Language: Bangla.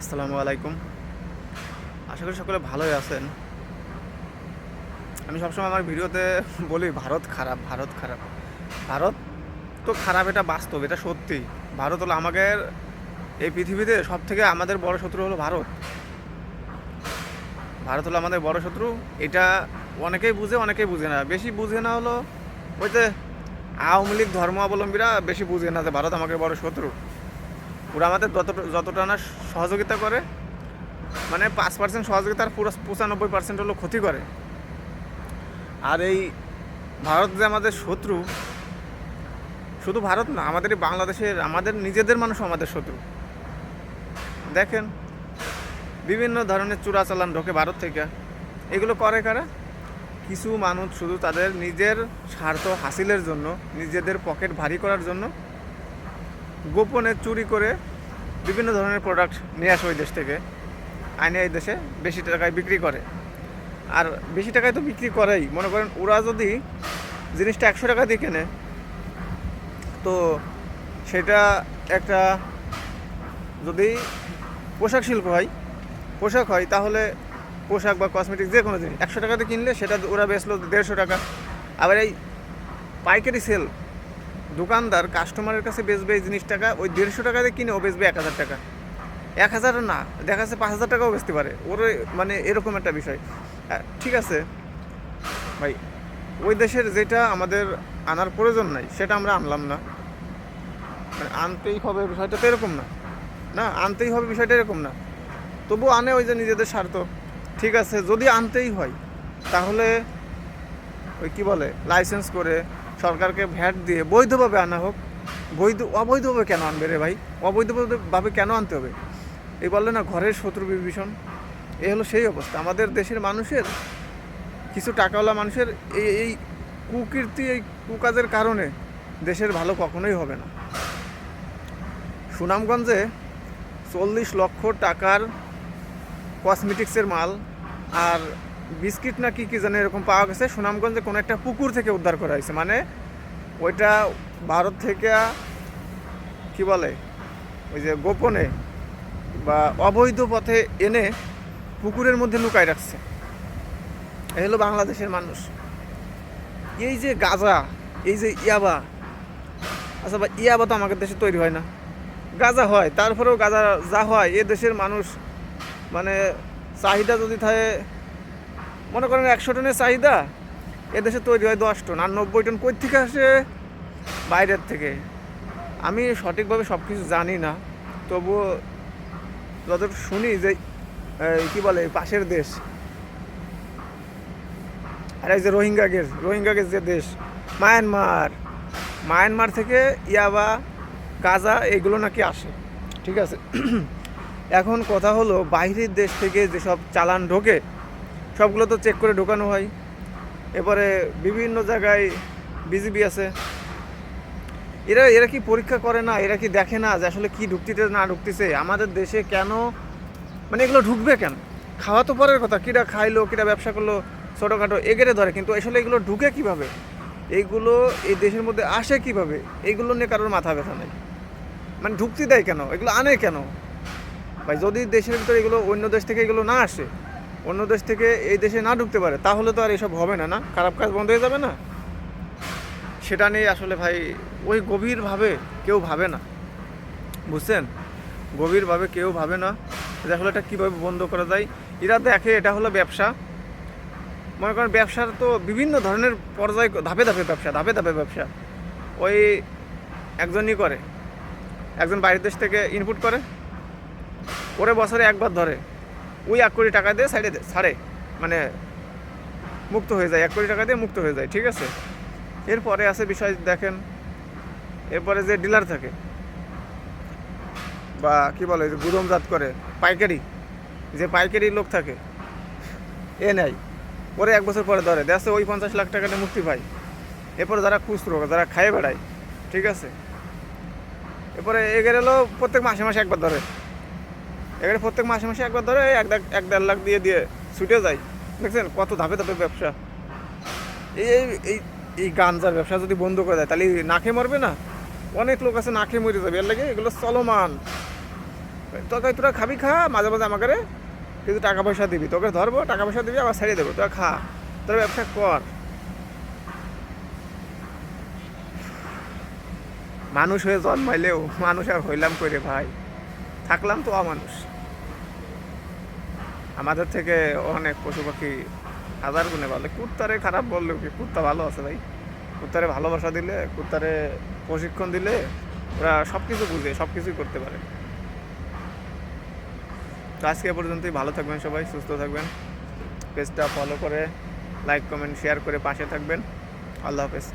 আসসালামু আলাইকুম। আশা করি সকলে ভালোই আছেন। আমি সবসময় আমার ভিডিওতে বলি, ভারত খারাপ ভারত খারাপ। ভারত তো খারাপ, এটা বাস্তব, এটা সত্যি। ভারত হলো আমাদের, এই পৃথিবীতে সব থেকে আমাদের বড় শত্রু হলো ভারত। ভারত হলো আমাদের বড় শত্রু, এটা অনেকেই বুঝে অনেকেই বুঝে না। বেশি বুঝে না হলো ওই যে আওয়ামী লীগ ধর্মাবলম্বীরা বেশি বুঝে না যে ভারত আমাদের বড় শত্রু। ওরা আমাদের যতটা যতটা না সহযোগিতা করে মানে পাঁচ পার্সেন্ট সহযোগিতার পুরো পঁচানব্বই পার্সেন্ট হলো ক্ষতি করে। আর এই ভারত যে আমাদের শত্রু, শুধু ভারত না, আমাদের এই বাংলাদেশের, আমাদের নিজেদের মানুষ আমাদের শত্রু। দেখেন, বিভিন্ন ধরনের চোরাচালান ঢোকে ভারত থেকে। এগুলো করে কারা? কিছু মানুষ শুধু তাদের নিজের স্বার্থ হাসিলের জন্য, নিজেদের পকেট ভারী করার জন্য গোপনে চুরি করে বিভিন্ন ধরনের প্রোডাক্ট নিয়ে আসে ওই দেশ থেকে। আইনে এই দেশে বেশি টাকায় বিক্রি করে। আর বেশি টাকায় তো বিক্রি করেই। মনে করেন ওরা যদি জিনিসটা একশো টাকা দিয়ে কেনে, তো সেটা একটা যদি পোশাক শিল্প হয়, পোশাক হয়, তাহলে পোশাক বা কসমেটিক যে কোনো জিনিস একশো টাকাতে কিনলে সেটা ওরা বেচলো দেড়শো টাকা। আবার এই পাইকারি সেল দোকানদার কাস্টমারের কাছে বেচবে এই জিনিস টাকা, ওই দেড়শো টাকা দিয়ে কিনে ও বেচবে এক হাজার টাকা। এক হাজার না, দেখা যাচ্ছে পাঁচ হাজার টাকাও বেচতে পারে। ওর মানে এরকম একটা বিষয়। ঠিক আছে। ভাই, ওই দেশের যেটা আমাদের আনার প্রয়োজন নাই, সেটা আমরা আনলাম না। মানে আনতেই হবে বিষয়টা তো এরকম না। না, আনতেই হবে বিষয়টা এরকম না। তবু আনে ওই যে নিজেদের স্বার্থ। ঠিক আছে, যদি আনতেই হয়, তাহলে ওই কী বলে লাইসেন্স করে সরকারকে ভ্যাট দিয়ে বৈধভাবে আনা হোক, বৈধ অবৈধভাবে কেন আনবে রে ভাই? অবৈধভাবে কেন আনতে হবে? এই বললে না, ঘরের শত্রু বিভীষণ। এ হলো সেই অবস্থা। আমাদের দেশের মানুষের, কিছু টাকাওয়ালা মানুষের এই এই কুকীর্তি, এই কুকাজের কারণে দেশের ভালো কখনোই হবে না। সুনামগঞ্জে চল্লিশ লক্ষ টাকার কসমেটিক্সের মাল আর বিস্কিট না কি কি জানে এরকম পাওয়া গেছে। সুনামগঞ্জে কোনো একটা পুকুর থেকে উদ্ধার করা হয়েছে। মানে ওইটা ভারত থেকে কি বলে? ওই যে গোপনে বা অবৈধ পথে এনে পুকুরের মধ্যে লুকায় রাখছে। এই হলো বাংলাদেশের মানুষ। এই যে গাজা, এই যে ইয়াবা আচ্ছা বা ইয়াবা তো আমাদের দেশে তৈরি হয় না। গাজা হয়, তারপরেও গাজা যা হয়, এ দেশের মানুষ মানে চাহিদা যদি থাকে মনে করেন একশো টনের চাহিদা, এদেশে তৈরি হয় দশ টন, আর নব্বই টন কই থেকে আসে বাইরের থেকে। আমি সঠিকভাবে সব কিছু জানি না, তবুও যতটুকু শুনি যে কি বলে পাশের দেশ, আর এই যে রোহিঙ্গা গেস রোহিঙ্গা গেস যে দেশ, মায়ানমার মায়ানমার থেকে ইয়াবা, গাজা, এগুলো নাকি আসে, ঠিক আছে? এখন কথা হলো, বাইরের দেশ থেকে যেসব চালান ঢোকে সবগুলো তো চেক করে ঢোকানো হয়। এবারে বিভিন্ন জায়গায় বিজিবি আছে। এরা এরা কি পরীক্ষা করে না? এরা কি দেখে না যে আসলে কি ঢুকতিতে না ঢুকতেছে? আমাদের দেশে কেন মানে এগুলো ঢুকবে কেন? খাওয়া তো পরের কথা, কিরা খাইলো, কিরা ব্যবসা করল, ছোটোখাটো, এগেরে ধরে। কিন্তু আসলে এগুলো ঢুকে কীভাবে? এইগুলো এই দেশের মধ্যে আসে কীভাবে? এইগুলো নিয়ে কারোর মাথা ব্যথা নেই। মানে ঢুকতে দেয় কেন? এগুলো আনে কেন? ভাই, যদি দেশের ভিতরে এগুলো অন্য দেশ থেকে এগুলো না আসে অন্য দেশ থেকে এই দেশে না ঢুকতে পারে, তাহলে তো আর এসব হবে না না? খারাপ কাজ বন্ধ হয়ে যাবে না? সেটা নিয়ে আসলে ভাই, ওই গভীরভাবে কেউ ভাবে না। বুঝছেন? গভীরভাবে কেউ ভাবে না। যে আসলে এটা কীভাবে বন্ধ করা যায়? এরা দেখে এটা হলো ব্যবসা। মনে করেন ব্যবসার তো বিভিন্ন ধরনের পর্যায়ে, ধাপে ধাপে ব্যবসা, ধাপে ধাপে ব্যবসা। ওই একজনই করে। একজন বাইরের দেশ থেকে ইনপুট করে। ওরে বছরে একবার ধরে। ওই এক কোটি টাকা দিয়ে সাইডে ছাড়ে মানে মুক্ত হয়ে যায়, এক কোটি টাকা দিয়ে মুক্ত হয়ে যায়, ঠিক আছে? এরপরে আছে বিষয় দেখেন, এরপরে যে ডিলার থাকে, বা কি বলে, যে গুদমজাত করে, পাইকারি, যে পাইকারি লোক থাকে, এ নেয় পরে এক বছর পরে ধরে, দেখছে ওই পঞ্চাশ লাখ টাকা দিয়ে মুক্তি পায়। এরপরে যারা খুচরো, যারা খাইয়ে বেড়ায়, ঠিক আছে? এরপরে এগের প্রত্যেক মাসে মাসে একবার ধরে। এখানে প্রত্যেক মাসে মাসে একবার ধরে এক এক দেড় লাখ দিয়ে দিয়ে ছুটে যায়। দেখছেন? কত ধাপে ধাপে ব্যবসা। এই এই- এই গাঞ্জার ব্যবসা যদি বন্ধ করে দেয়, তাহলে না খেয়ে মরবে না? অনেক লোক আছে না খেয়ে মরে যাবে। এর লাগে এগুলো চলমান। তোকে তোরা খাবি, খা, মাঝে মাঝে আমাকে কিন্তু টাকা পয়সা দিবি। তোকে ধরবো, টাকা পয়সা দিবি, আবার ছাড়িয়ে দেবো। তোরা খা। তোর ব্যবসা কর। মানুষ হয়ে জন্মাইলেও মানুষ আর হইলাম করে ভাই? থাকলাম তো অমানুষ। আমাদের থেকে অনেক পশু পাখি হাজার গুণে ভালো। কুত্তারে খারাপ বললেও কি কুত্তা ভালো আছে ভাই? কুত্তারে ভালোবাসা দিলে, কুত্তারে প্রশিক্ষণ দিলে ওরা সব কিছু বুঝে সব কিছুই করতে পারে। তো আজকে পর্যন্তই। ভালো থাকবেন সবাই, সুস্থ থাকবেন। পেজটা ফলো করে লাইক কমেন্ট শেয়ার করে পাশে থাকবেন। আল্লাহ হাফেজ।